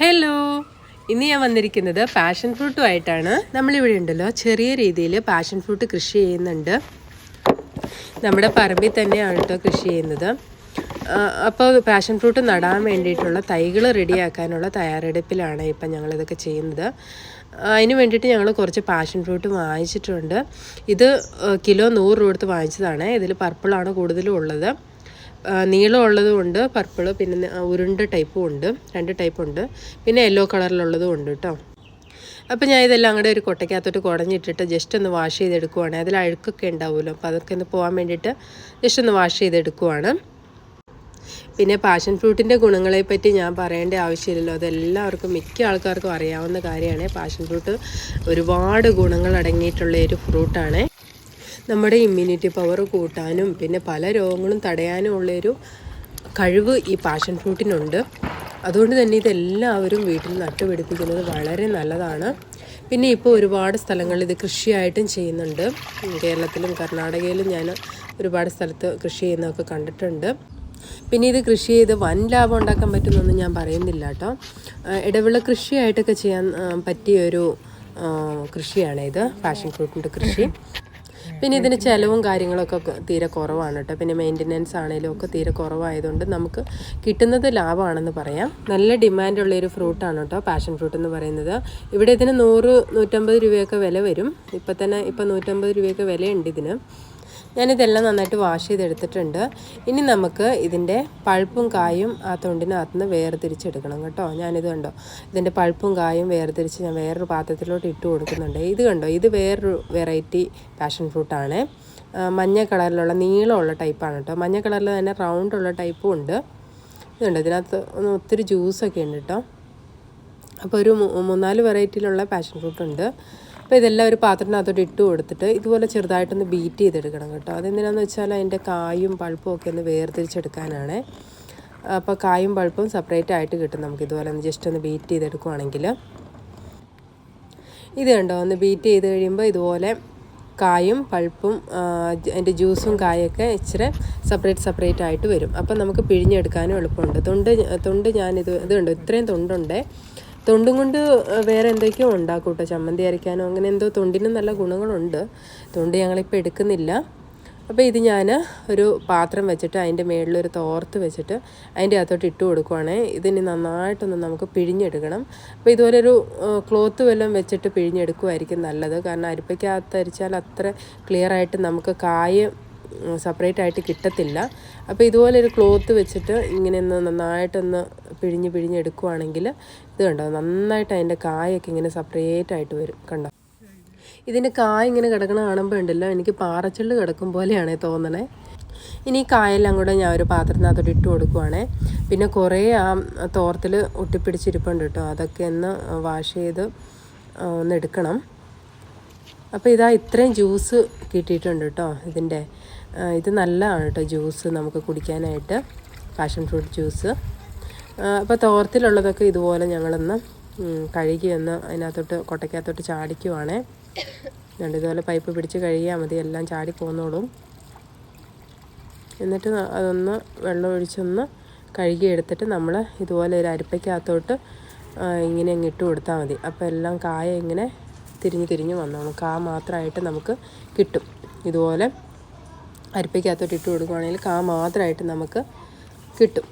Hello ഇന്ന് ഞാൻ വന്നിരിക്കുന്നത് പാഷൻ ഫ്രൂട്ടുമായിട്ടാണ് നമ്മളിവിടെ ഉണ്ടല്ലോ ചെറിയ രീതിയിൽ പാഷൻ ഫ്രൂട്ട് കൃഷി ചെയ്യുന്നുണ്ട്. നമ്മുടെ പറമ്പിൽ തന്നെയാണ് കേട്ടോ കൃഷി ചെയ്യുന്നത്. അപ്പോൾ പാഷൻ ഫ്രൂട്ട് നടാൻ വേണ്ടിയിട്ടുള്ള തൈകൾ റെഡിയാക്കാനുള്ള തയ്യാറെടുപ്പിലാണ് ഇപ്പം ഞങ്ങളിതൊക്കെ ചെയ്യുന്നത്. അതിന് വേണ്ടിയിട്ട് ഞങ്ങൾ കുറച്ച് പാഷൻ ഫ്രൂട്ട് വാങ്ങിച്ചിട്ടുണ്ട്. ഇത് കിലോ നൂറ് രൂപ കൊടുത്ത് വാങ്ങിച്ചതാണ്. ഇതിൽ പർപ്പിളാണ് കൂടുതലും ഉള്ളത്. നീളമുള്ളതും ഉണ്ട് പർപ്പിൾ പിന്നെ ഉരുണ്ട ടൈപ്പും ഉണ്ട്. രണ്ട് ടൈപ്പും ഉണ്ട്. പിന്നെ യെല്ലോ കളറിലുള്ളതും ഉണ്ട് കേട്ടോ അപ്പോൾ ഞാൻ ഇതെല്ലാം അങ്ങോട്ട് ഒരു കൊട്ടയ്ക്കകത്തോട്ട് കുടഞ്ഞിട്ടിട്ട് ജസ്റ്റ് ഒന്ന് വാഷ് ചെയ്തെടുക്കുവാണ്. അതിൽ അഴുക്കൊക്കെ ഉണ്ടാവുമല്ലോ. അപ്പോൾ അതൊക്കെ ഒന്ന് പോകാൻ വേണ്ടിയിട്ട് ജസ്റ്റ് ഒന്ന് വാഷ് ചെയ്തെടുക്കുവാണ്. പിന്നെ പാഷൻ ഫ്രൂട്ടിന്റെ ഗുണങ്ങളെപ്പറ്റി ഞാൻ പറയേണ്ട ആവശ്യമില്ലല്ലോ. അതെല്ലാവർക്കും മിക്ക ആൾക്കാർക്കും അറിയാവുന്ന കാര്യമാണ്. പാഷൻ ഫ്രൂട്ട് ഒരുപാട് ഗുണങ്ങൾ അടങ്ങിയിട്ടുള്ള ഒരു ഫ്രൂട്ടാണ് നമ്മുടെ ഇമ്മ്യൂണിറ്റി പവർ കൂട്ടാനും പിന്നെ പല രോഗങ്ങളും തടയാനും ഉള്ളൊരു കഴിവ് ഈ പാഷൻ ഫ്രൂട്ടിനുണ്ട് അതുകൊണ്ട് തന്നെ ഇതെല്ലാവരും വീട്ടിൽ നട്ടുപിടിപ്പിക്കുന്നത് വളരെ നല്ലതാണ്. പിന്നെ ഇപ്പോൾ ഒരുപാട് സ്ഥലങ്ങളിൽ ഇത് കൃഷിയായിട്ടും ചെയ്യുന്നുണ്ട്. കേരളത്തിലും കർണാടകയിലും ഞാൻ ഒരുപാട് സ്ഥലത്ത് കൃഷി ചെയ്യുന്നതൊക്കെ കണ്ടിട്ടുണ്ട്. പിന്നെ ഇത് കൃഷി ചെയ്ത് വൻ ലാഭം ഉണ്ടാക്കാൻ പറ്റുമെന്നൊന്നും ഞാൻ പറയുന്നില്ല കേട്ടോ. ഇടവിള കൃഷിയായിട്ടൊക്കെ ചെയ്യാൻ പറ്റിയൊരു ആ, കൃഷിയാണ് ഇത് പാഷൻ ഫ്രൂട്ടിന്റെ കൃഷി. പിന്നെ ഇതിന് ചിലവും കാര്യങ്ങളൊക്കെ തീരെ കുറവാണ് കേട്ടോ. പിന്നെ മെയിന്റനൻസ് ആണെങ്കിലും ഒക്കെ തീരെ കുറവായതുകൊണ്ട് നമുക്ക് കിട്ടുന്നത് ലാഭമാണെന്ന് പറയാം. നല്ല ഡിമാൻഡുള്ള ഒരു ഫ്രൂട്ടാണ് കേട്ടോ പാഷൻ ഫ്രൂട്ട് എന്ന് പറയുന്നത്. ഇവിടെ ഇതിന് നൂറ് നൂറ്റമ്പത് രൂപയൊക്കെ വില വരും. ഇപ്പം തന്നെ ഇപ്പം നൂറ്റമ്പത് രൂപയൊക്കെ വിലയുണ്ട് ഇതിന്. ഞാനിതെല്ലാം നന്നായിട്ട് വാഷ് ചെയ്തെടുത്തിട്ടുണ്ട്. ഇനി നമുക്ക് ഇതിന്റെ പഴുപ്പും കായും ആ തൊണ്ടിനകത്ത് നിന്ന് വേർതിരിച്ചെടുക്കണം കേട്ടോ. ഞാനിത് കണ്ടോ ഇതിന്റെ പഴുപ്പും കായും വേർതിരിച്ച് ഞാൻ വേറൊരു പാത്രത്തിലോട്ട് ഇട്ട് കൊടുക്കുന്നുണ്ട്. ഇത് കണ്ടോ ഇത് വേറൊരു വെറൈറ്റി പാഷൻ ഫ്രൂട്ടാണ്. മഞ്ഞ കളറിലുള്ള നീളമുള്ള ടൈപ്പാണ് കേട്ടോ. മഞ്ഞ കളറിൽ തന്നെ റൗണ്ടുള്ള ടൈപ്പും ഉണ്ട്. ഇതുണ്ട് ഇതിനകത്ത് ഒത്തിരി ജ്യൂസൊക്കെ ഉണ്ട് കേട്ടോ. അപ്പോൾ ഒരു മൂന്നാൽ വെറൈറ്റിയിലുള്ള പാഷൻ ഫ്രൂട്ട് ഉണ്ട് അപ്പോൾ ഇതെല്ലാം ഒരു പാത്രത്തിനകത്തോട്ട് ഇട്ട് കൊടുത്തിട്ട് ഇതുപോലെ ചെറുതായിട്ടൊന്ന് ബീറ്റ് ചെയ്തെടുക്കണം കേട്ടോ. അതെന്തിനാന്ന് വെച്ചാൽ അതിന്റെ കായും പൾപ്പും ഒക്കെ ഒന്ന് വേർതിരിച്ചെടുക്കാനാണ്. അപ്പോൾ കായും പൾപ്പും സെപ്പറേറ്റ് ആയിട്ട് കിട്ടും നമുക്ക് ഇതുപോലെ ഒന്ന് ജസ്റ്റ് ഒന്ന് ബീറ്റ് ചെയ്തെടുക്കുവാണെങ്കിൽ. ഇത് കണ്ടോ? ഒന്ന് ബീറ്റ് ചെയ്ത് കഴിയുമ്പോൾ ഇതുപോലെ കായും പൾപ്പും അതിന്റെ ജ്യൂസും കായൊക്കെ ഇച്ചിരി സെപ്പറേറ്റ് സെപ്പറേറ്റ് ആയിട്ട് വരും. അപ്പം നമുക്ക് പിഴിഞ്ഞെടുക്കാനും എളുപ്പമുണ്ട്. തൊണ്ട് തൊണ്ട് ഞാനിത് ഇത് കണ്ടോ? ഇത്രയും തൊണ്ടുണ്ട്. തൊണ്ടും കൊണ്ട് വേറെ എന്തൊക്കെയോ ഉണ്ടാക്കും കേട്ടോ ചമ്മന്തി അരയ്ക്കാനോ അങ്ങനെ എന്തോ തൊണ്ടിനും നല്ല ഗുണങ്ങളുണ്ട്. തൊണ്ട് ഞങ്ങളിപ്പോൾ എടുക്കുന്നില്ല. അപ്പോൾ ഇത് ഞാൻ ഒരു പാത്രം വെച്ചിട്ട് അതിന്റെ മുകളിൽ ഒരു തോർത്ത് വെച്ചിട്ട് അതിന്റെ അകത്തോട്ട് ഇട്ട് കൊടുക്കുവാണേ. ഇതിന് നന്നായിട്ടൊന്ന് നമുക്ക് പിഴിഞ്ഞെടുക്കണം. അപ്പോൾ ഇതുപോലെ ഒരു ക്ലോത്ത് വല്ലതും വെച്ചിട്ട് പിഴിഞ്ഞെടുക്കുമായിരിക്കും നല്ലത്. കാരണം അരിപ്പയ്ക്കകത്ത് അരിച്ചാൽ അത്ര ക്ലിയറായിട്ട് നമുക്ക് കായ് സെപ്പറേറ്റ് ആയിട്ട് കിട്ടത്തില്ല. അപ്പോൾ ഇതുപോലെ ഒരു ക്ലോത്ത് വെച്ചിട്ട് ഇങ്ങനെ ഒന്ന് നന്നായിട്ടൊന്ന് പിഴിഞ്ഞ് പിഴിഞ്ഞ് എടുക്കുവാണെങ്കിൽ ഇത് കണ്ടോ? നന്നായിട്ട് അതിന്റെ കായൊക്കെ ഇങ്ങനെ സെപ്പറേറ്റ് ആയിട്ട് വരും. കണ്ടോ? ഇതിന്റെ കായ ഇങ്ങനെ കിടക്കണ കാണുമ്പോൾ ഉണ്ടല്ലോ എനിക്ക് പാറച്ചെള്ള് കിടക്കും പോലെയാണേ തോന്നണേ. ഇനി കായെല്ലാം കൂടെ ഞാൻ ഒരു പാത്രത്തിനകത്തോട്ട് ഇട്ട് കൊടുക്കുവാണേ. പിന്നെ കുറേ ആ തോർത്തിൽ ഒട്ടിപ്പിടിച്ചിരിപ്പുണ്ട് കേട്ടോ. അതൊക്കെ ഒന്ന് വാഷ് ചെയ്ത് ഒന്ന് എടുക്കണം. അപ്പോൾ ഇതാ ഇത്രയും ജ്യൂസ് കിട്ടിയിട്ടുണ്ട് കേട്ടോ ഇതിന്റെ. ഇത് നല്ലതാണ് കേട്ടോ ജ്യൂസ് നമുക്ക് കുടിക്കാനായിട്ട്. പാഷൻ ഫ്രൂട്ട് ജ്യൂസ് അപ്പോൾ തോർത്തിലുള്ളതൊക്കെ ഇതുപോലെ ഞങ്ങളൊന്ന് കഴുകിയെന്ന് അതിനകത്തോട്ട് കൊട്ടയ്ക്കകത്തോട്ട് ചാടിക്കുവാണേ. രണ്ട് ഇതുപോലെ പൈപ്പ് പിടിച്ച് കഴുകിയാൽ മതി എല്ലാം ചാടി പോന്നോളും. എന്നിട്ട് അതൊന്ന് വെള്ളം ഒഴിച്ചൊന്ന് കഴുകി എടുത്തിട്ട് നമ്മൾ ഇതുപോലെ ഒരു അരിപ്പയ്ക്കകത്തോട്ട് ഇങ്ങനെ അങ്ങ് ഇട്ട് കൊടുത്താൽ മതി. അപ്പോൾ എല്ലാം കായ ഇങ്ങനെ തിരിഞ്ഞ് തിരിഞ്ഞ് വന്നോളും. കാ മാത്രമായിട്ട് നമുക്ക് കിട്ടും. ഇതുപോലെ അരിപ്പയ്ക്കകത്തോട്ട് ഇട്ട് കൊടുക്കുവാണെങ്കിൽ കാ മാത്രമായിട്ട് നമുക്ക് കിട്ടും.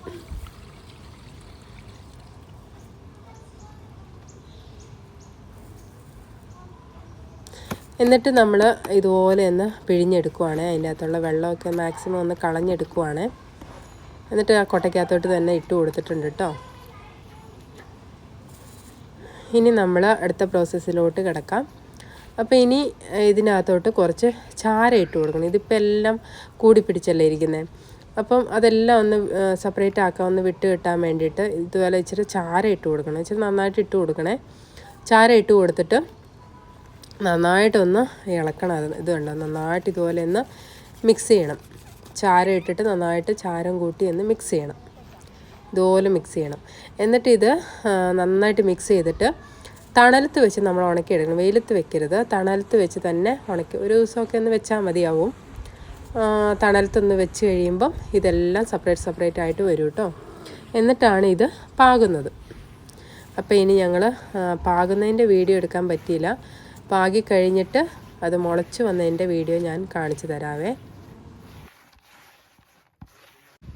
എന്നിട്ട് നമ്മൾ ഇതുപോലെ ഒന്ന് പിഴിഞ്ഞെടുക്കുവാണ് അതിന്റെ അകത്തുള്ള വെള്ളമൊക്കെ മാക്സിമം ഒന്ന് കളഞ്ഞെടുക്കുവാണ്. എന്നിട്ട് ആ കൊട്ടയ്ക്കകത്തോട്ട് തന്നെ ഇട്ട് കൊടുത്തിട്ടുണ്ട് കേട്ടോ. ഇനി നമ്മൾ അടുത്ത പ്രോസസ്സിലോട്ട് കിടക്കാം. അപ്പോൾ ഇനി ഇതിനകത്തോട്ട് കുറച്ച് ചാര ഇട്ട് കൊടുക്കണം. ഇതിപ്പോൾ എല്ലാം കൂടി പിടിച്ചല്ലേ ഇരിക്കുന്നത് അപ്പം അതെല്ലാം ഒന്ന് സെപ്പറേറ്റ് ആക്കാൻ ഒന്ന് വിട്ട് കിട്ടാൻ വേണ്ടിയിട്ട് ഇതുപോലെ ഇച്ചിരി ചാര ഇട്ട് കൊടുക്കണം. ഇച്ചിരി നന്നായിട്ട് ഇട്ട് കൊടുക്കണേ. ചാര ഇട്ട് കൊടുത്തിട്ട് നന്നായിട്ടൊന്ന് ഇളക്കണം അത് ഇത് വേണ്ട നന്നായിട്ട് ഇതുപോലെ ഒന്ന് മിക്സ് ചെയ്യണം. ചാര ഇട്ടിട്ട് നന്നായിട്ട് ചാരം കൂട്ടി ഒന്ന് മിക്സ് ചെയ്യണം. ഇതുപോലെ മിക്സ് ചെയ്യണം. എന്നിട്ട് ഇത് നന്നായിട്ട് മിക്സ് ചെയ്തിട്ട് തണലത്ത് വെച്ച് നമ്മൾ ഉണക്കി ഉണക്കിയെടുക്കണം വെയിലത്ത് വെക്കരുത്. തണലത്ത് വെച്ച് തന്നെ ഉണക്കി ഒരു ദിവസമൊക്കെ ഒന്ന് വെച്ചാൽ മതിയാവും. തണലത്തൊന്ന് വെച്ച് കഴിയുമ്പം ഇതെല്ലാം സെപ്പറേറ്റ് സെപ്പറേറ്റ് ആയിട്ട് വരും കേട്ടോ. എന്നിട്ടാണ് ഇത് പാകുന്നത്. അപ്പോൾ ഇനി ഞങ്ങൾ പാകുന്നതിന്റെ വീഡിയോ എടുക്കാൻ പറ്റിയില്ല. പാകി കഴിഞ്ഞിട്ട് അത് മുളച്ച് വന്നതിന്റെ വീഡിയോ ഞാൻ കാണിച്ചു തരാവേ.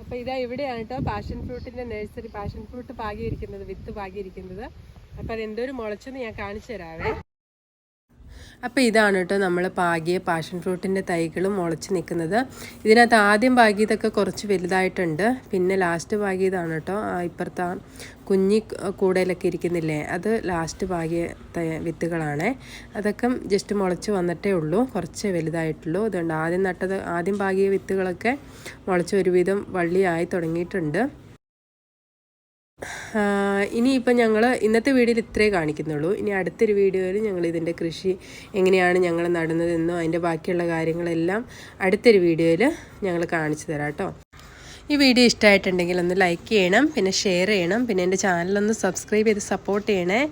അപ്പോൾ ഇതാ ഇവിടെയാണ് കേട്ടോ പാഷൻ ഫ്രൂട്ടിന്റെ നഴ്സറി പാഷൻ ഫ്രൂട്ട് പാകിയിരിക്കുന്നത് വിത്ത് പാകിയിരിക്കുന്നത്. അപ്പോൾ അതെന്തൊരു മുളച്ചെന്ന് ഞാൻ കാണിച്ചു തരാവേ. അപ്പോൾ ഇതാണ് കേട്ടോ നമ്മൾ പാകിയ പാഷൻ ഫ്രൂട്ടിന്റെ തൈകൾ മുളച്ച് നിൽക്കുന്നത്. ഇതിനകത്ത് ആദ്യം പാകിയതൊക്കെ കുറച്ച് വലുതായിട്ടുണ്ട്. പിന്നെ ലാസ്റ്റ് പാകിയതാണ് കേട്ടോ. ആ ഇപ്പുറത്തെ ആ കുഞ്ഞി കൂടയിലൊക്കെ ഇരിക്കുന്നില്ലേ? അത് ലാസ്റ്റ് പാകിയ തൈ- വിത്തുകളാണ്. അതൊക്കെ ജസ്റ്റ് മുളച്ച് വന്നിട്ടേ ഉള്ളൂ. കുറച്ച് വലുതായിട്ടുള്ളൂ. അതുകൊണ്ട് ആദ്യം നട്ടത് ആദ്യം പാകിയ വിത്തുകളൊക്കെ മുളച്ച് ഒരുവിധം വള്ളിയായി തുടങ്ങിയിട്ടുണ്ട്. ഇനിയിപ്പോൾ ഞങ്ങൾ ഇന്നത്തെ വീഡിയോയിൽ ഇത്രേ കാണിക്കുന്നുള്ളൂ. ഇനി അടുത്തൊരു വീഡിയോയിൽ ഞങ്ങൾ ഇതിന്റെ കൃഷി എങ്ങനെയാണ് ഞങ്ങൾ നടുന്നതെന്നോ അതിന്റെ ബാക്കിയുള്ള കാര്യങ്ങളെല്ലാം അടുത്തൊരു വീഡിയോയിൽ ഞങ്ങൾ കാണിച്ചു തരാം കേട്ടോ. ഈ വീഡിയോ ഇഷ്ടമായിട്ടുണ്ടെങ്കിൽ ഒന്ന് ലൈക്ക് ചെയ്യണം പിന്നെ ഷെയർ ചെയ്യണം പിന്നെ എന്റെ ചാനലൊന്ന് സബ്സ്ക്രൈബ് ചെയ്ത് സപ്പോർട്ട് ചെയ്യണേ.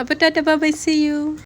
അപ്പോൾ ടാറ്റ ബൈ സി യു.